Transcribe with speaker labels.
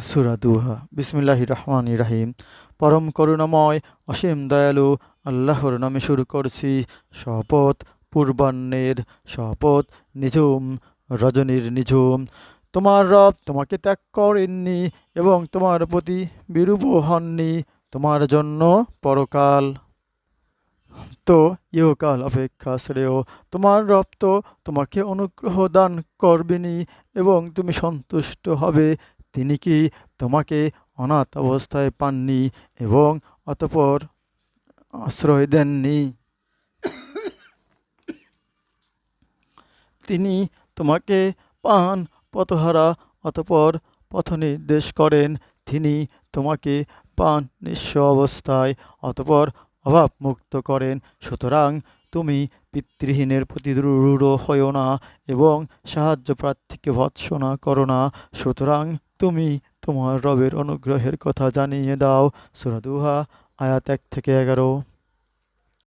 Speaker 1: সুরা দুহা। বিসমিল্লাহির রহমান রাহিম। পরম করুণাময়, অসীম দয়ালু আল্লাহর নামে শুরু করছি। শপথ পূর্বাহ্নের শপথ নিঝুম, রজনীর নিঝুম। তোমার রব তোমাকে ত্যাগ করেননি এবং তোমার প্রতি বিরূপ হননি। তোমার জন্য পরকাল তো ইহকাল অপেক্ষা শ্রেয়। তোমার রব তো তোমাকে অনুগ্রহ দান করবেনি এবং তুমি সন্তুষ্ট হবে। তিনি কি তোমাকে অনাথ অবস্থায় পাননি এবং অতপর আশ্রয় দেননি? তিনি তোমাকে পান, পথহারা, অতপর পথ নির্দেশ করেন। তিনি তোমাকে পান নিঃস্ব অবস্থায়, অতপর অভাব মুক্ত করেন। সুতরাং তুমি পিতৃহীনের প্রতি রূঢ় হও না এবং সাহায্য প্রার্থীকে ভৎসনা করো না। সুতরাং তুমি তোমার রবের অনুগ্রহের কথা জানিয়ে দাও। সুরাদুহা আয়াত এক থেকে এগারো।